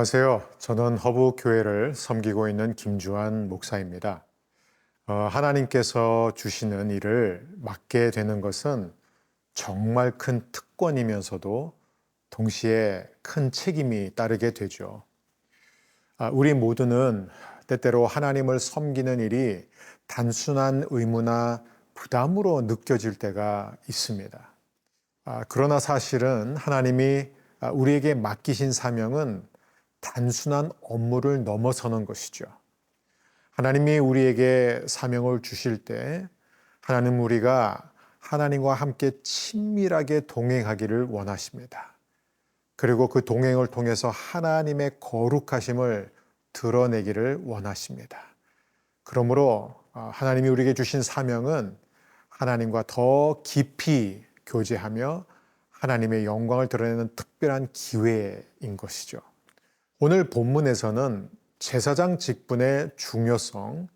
안녕하세요. 저는 허브 교회를 섬기고 있는 김주환 목사입니다. 어, 하나님께서 주시는 일을 맡게 되는 것은 정말 큰 특권이면서도 동시에 큰 책임이 따르게 되죠. 아, 우리 모두는 때때로 하나님을 섬기는 일이 단순한 의무나 부담으로 느껴질 때가 있습니다. 아, 그러나 사실은 하나님이 아, 우리에게 맡기신 사명은 단순한 업무를 넘어서는 것이죠. 하나님이 우리에게 사명을 주실 때 하나님 우리가 하나님과 함께 친밀하게 동행하기를 원하십니다. 그리고 그 동행을 통해서 하나님의 거룩하심을 드러내기를 원하십니다. 그러므로 어, 하나님이 우리에게 주신 사명은 하나님과 더 깊이 교제하며 하나님의 영광을 드러내는 특별한 기회인 것이죠. 오늘 본문에서는 제사장 직분의 중요성,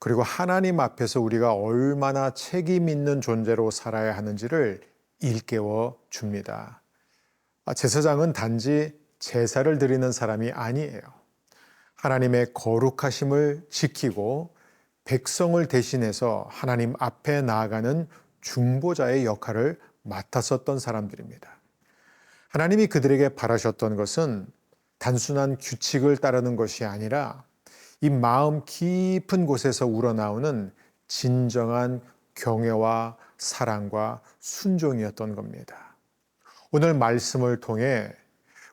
그리고 하나님 앞에서 우리가 얼마나 책임 있는 존재로 살아야 하는지를 일깨워 줍니다. 아, 제사장은 단지 제사를 드리는 사람이 아니에요. 하나님의 거룩하심을 지키고 백성을 대신해서 하나님 앞에 나아가는 중보자의 역할을 맡았었던 사람들입니다. 하나님이 그들에게 바라셨던 것은 단순한 규칙을 따르는 것이 아니라 이 마음 깊은 곳에서 우러나오는 진정한 경외와 사랑과 순종이었던 겁니다. 오늘 말씀을 통해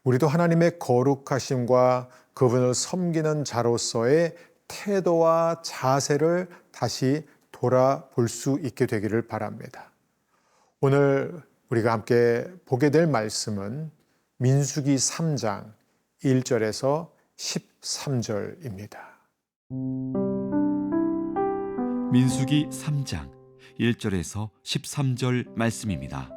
우리도 하나님의 거룩하심과 그분을 섬기는 자로서의 태도와 자세를 다시 돌아볼 수 있게 되기를 바랍니다. 오늘 우리가 함께 보게 될 말씀은 민수기 3장 1절에서 13절입니다. 민수기 3장 1절에서 13절 말씀입니다.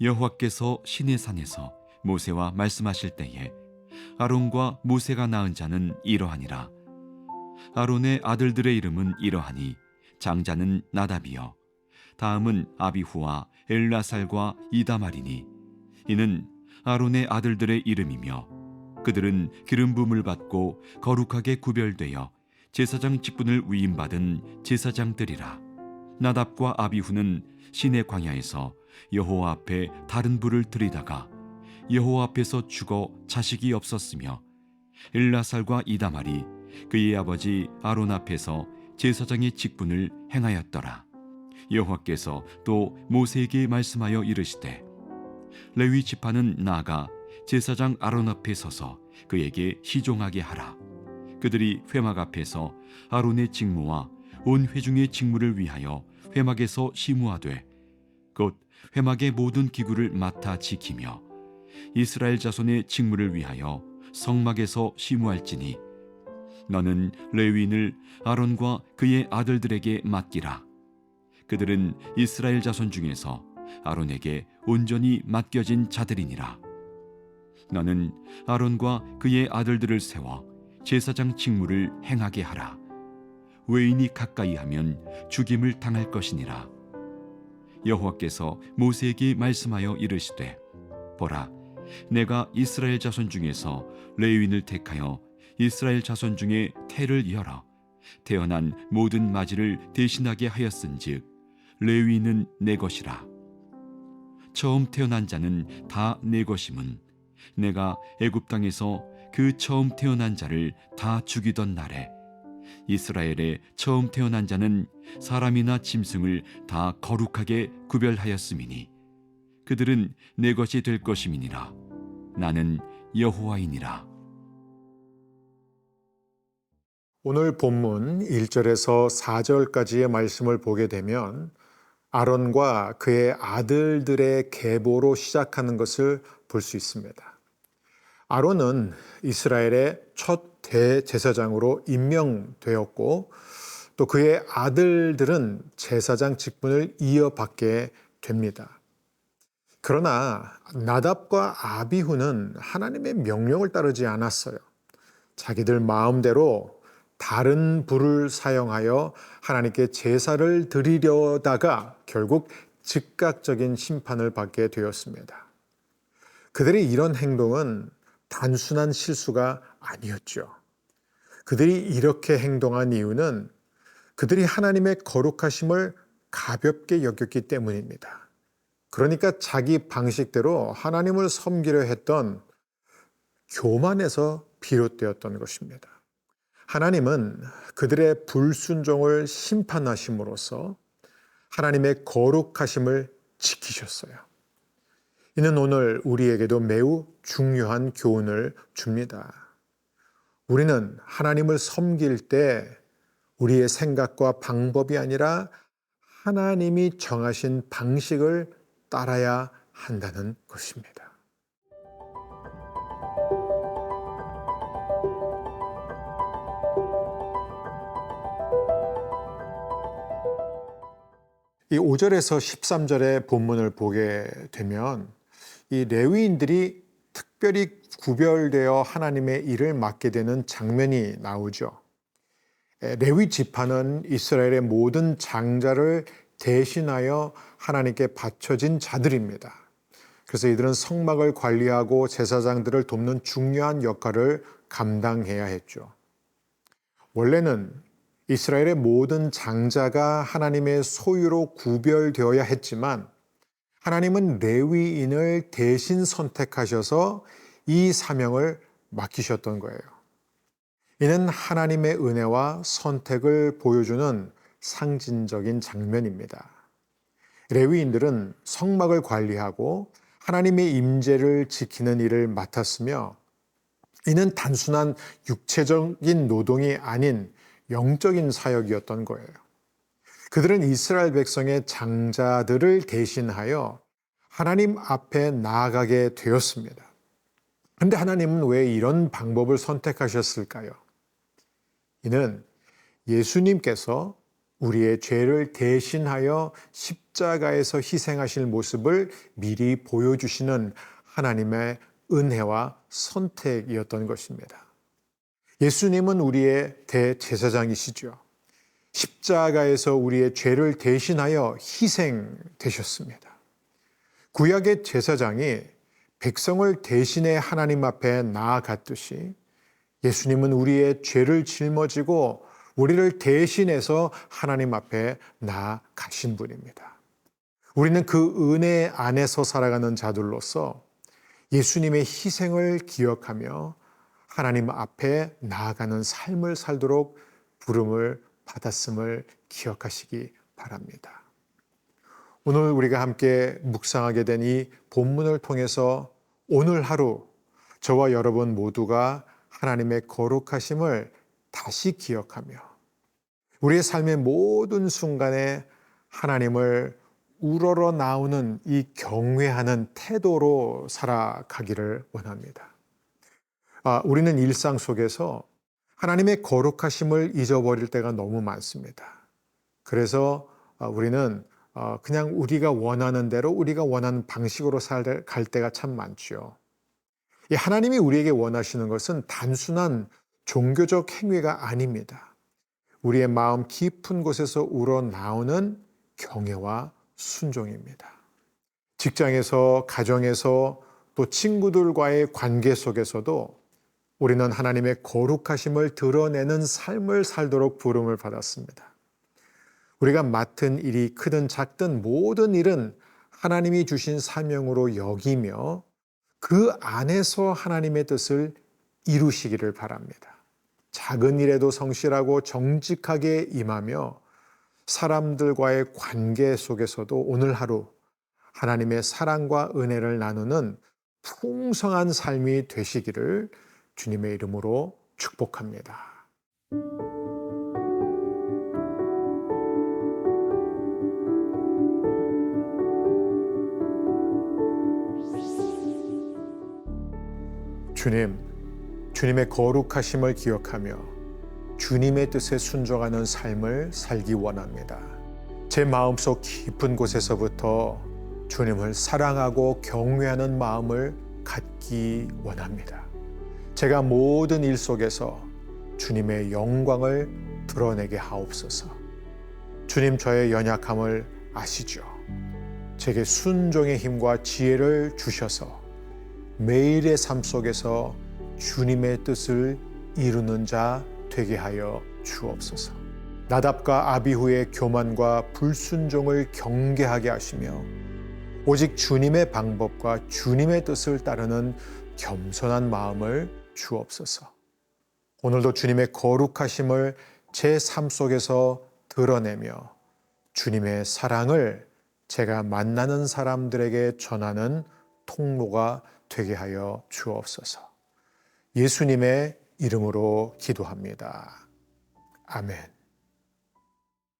여호와께서 시내 산에서 모세와 말씀하실 때에 아론과 모세가 낳은 자는 이러하니라. 아론의 아들들의 이름은 이러하니 장자는 나답이요 다음은 아비후와 엘라살과 이다말이니 이는 아론의 아들들의 이름이며 그들은 기름 부음을 받고 거룩하게 구별되어 제사장 직분을 위임받은 제사장들이라. 나답과 아비후는 시내 광야에서 여호와 앞에 다른 불을 들이다가 여호와 앞에서 죽어 자식이 없었으며 엘라살과 이다말이 그의 아버지 아론 앞에서 제사장의 직분을 행하였더라. 여호와께서 또 모세에게 말씀하여 이르시되 레위 지파는 나아가 제사장 아론 앞에 서서 그에게 시종하게 하라. 그들이 회막 앞에서 아론의 직무와 온 회중의 직무를 위하여 회막에서 시무하되 곧 회막의 모든 기구를 맡아 지키며 이스라엘 자손의 직무를 위하여 성막에서 시무할지니 너는 레위인을 아론과 그의 아들들에게 맡기라. 그들은 이스라엘 자손 중에서 아론에게 온전히 맡겨진 자들이니라. 너는 아론과 그의 아들들을 세워 제사장 직무를 행하게 하라. 외인이 가까이 하면 죽임을 당할 것이니라. 여호와께서 모세에게 말씀하여 이르시되 보라 내가 이스라엘 자손 중에서 레위인을 택하여 이스라엘 자손 중에 태를 열어 태어난 모든 마지를 대신하게 하였은즉 레위인은 내 것이라. 처음 태어난 자는 다 내 것임은 내가 애굽 땅에서 그 처음 태어난 자를 다 죽이던 날에 이스라엘의 처음 태어난 자는 사람이나 짐승을 다 거룩하게 구별하였음이니 그들은 내 것이 될 것임이니라. 나는 여호와이니라. 오늘 본문 1절에서 4절까지의 말씀을 보게 되면 아론과 그의 아들들의 계보로 시작하는 것을 볼 수 있습니다. 아론은 이스라엘의 첫 대제사장으로 임명되었고 또 그의 아들들은 제사장 직분을 이어받게 됩니다. 그러나 나답과 아비후는 하나님의 명령을 따르지 않았어요. 자기들 마음대로 다른 불을 사용하여 하나님께 제사를 드리려다가 결국 즉각적인 심판을 받게 되었습니다. 그들의 이런 행동은 단순한 실수가 아니었죠. 그들이 이렇게 행동한 이유는 그들이 하나님의 거룩하심을 가볍게 여겼기 때문입니다. 그러니까 자기 방식대로 하나님을 섬기려 했던 교만에서 비롯되었던 것입니다. 하나님은 그들의 불순종을 심판하심으로써 하나님의 거룩하심을 지키셨어요. 이는 오늘 우리에게도 매우 중요한 교훈을 줍니다. 우리는 하나님을 섬길 때 우리의 생각과 방법이 아니라 하나님이 정하신 방식을 따라야 한다는 것입니다. 이 5절에서 13절의 본문을 보게 되면 이 레위인들이 특별히 구별되어 하나님의 일을 맡게 되는 장면이 나오죠. 레위 지파는 이스라엘의 모든 장자를 대신하여 하나님께 바쳐진 자들입니다. 그래서 이들은 성막을 관리하고 제사장들을 돕는 중요한 역할을 감당해야 했죠. 원래는 이스라엘의 모든 장자가 하나님의 소유로 구별되어야 했지만 하나님은 레위인을 대신 선택하셔서 이 사명을 맡기셨던 거예요. 이는 하나님의 은혜와 선택을 보여주는 상징적인 장면입니다. 레위인들은 성막을 관리하고 하나님의 임재를 지키는 일을 맡았으며 이는 단순한 육체적인 노동이 아닌 영적인 사역이었던 거예요. 그들은 이스라엘 백성의 장자들을 대신하여 하나님 앞에 나아가게 되었습니다. 근데 하나님은 왜 이런 방법을 선택하셨을까요? 이는 예수님께서 우리의 죄를 대신하여 십자가에서 희생하실 모습을 미리 보여주시는 하나님의 은혜와 선택이었던 것입니다. 예수님은 우리의 대제사장이시죠. 십자가에서 우리의 죄를 대신하여 희생되셨습니다. 구약의 제사장이 백성을 대신해 하나님 앞에 나아갔듯이 예수님은 우리의 죄를 짊어지고 우리를 대신해서 하나님 앞에 나아가신 분입니다. 우리는 그 은혜 안에서 살아가는 자들로서 예수님의 희생을 기억하며 하나님 앞에 나아가는 삶을 살도록 부름을 받았음을 기억하시기 바랍니다. 오늘 우리가 함께 묵상하게 된 이 본문을 통해서 오늘 하루 저와 여러분 모두가 하나님의 거룩하심을 다시 기억하며 우리의 삶의 모든 순간에 하나님을 우러러 나오는 이 경외하는 태도로 살아가기를 원합니다. 아, 우리는 일상 속에서 하나님의 거룩하심을 잊어버릴 때가 너무 많습니다. 그래서 아, 우리는 어, 그냥 우리가 원하는 대로 우리가 원하는 방식으로 살 갈 때가 참 많죠. 하나님이 우리에게 원하시는 것은 단순한 종교적 행위가 아닙니다. 우리의 마음 깊은 곳에서 우러나오는 경외와 순종입니다. 직장에서, 가정에서, 또 친구들과의 관계 속에서도 우리는 하나님의 거룩하심을 드러내는 삶을 살도록 부름을 받았습니다. 우리가 맡은 일이 크든 작든 모든 일은 하나님이 주신 사명으로 여기며 그 안에서 하나님의 뜻을 이루시기를 바랍니다. 작은 일에도 성실하고 정직하게 임하며 사람들과의 관계 속에서도 오늘 하루 하나님의 사랑과 은혜를 나누는 풍성한 삶이 되시기를 주님의 이름으로 축복합니다. 주님, 주님의 거룩하심을 기억하며 주님의 뜻에 순종하는 삶을 살기 원합니다. 제 마음속 깊은 곳에서부터 주님을 사랑하고 경외하는 마음을 갖기 원합니다. 제가 모든 일 속에서 주님의 영광을 드러내게 하옵소서. 주님 저의 연약함을 아시죠. 제게 순종의 힘과 지혜를 주셔서 매일의 삶 속에서 주님의 뜻을 이루는 자 되게 하여 주옵소서. 나답과 아비후의 교만과 불순종을 경계하게 하시며 오직 주님의 방법과 주님의 뜻을 따르는 겸손한 마음을 주옵소서. 오늘도 주님의 거룩하심을 제 삶 속에서 드러내며 주님의 사랑을 제가 만나는 사람들에게 전하는 통로가 되게 하여 주옵소서. 예수님의 이름으로 기도합니다. 아멘.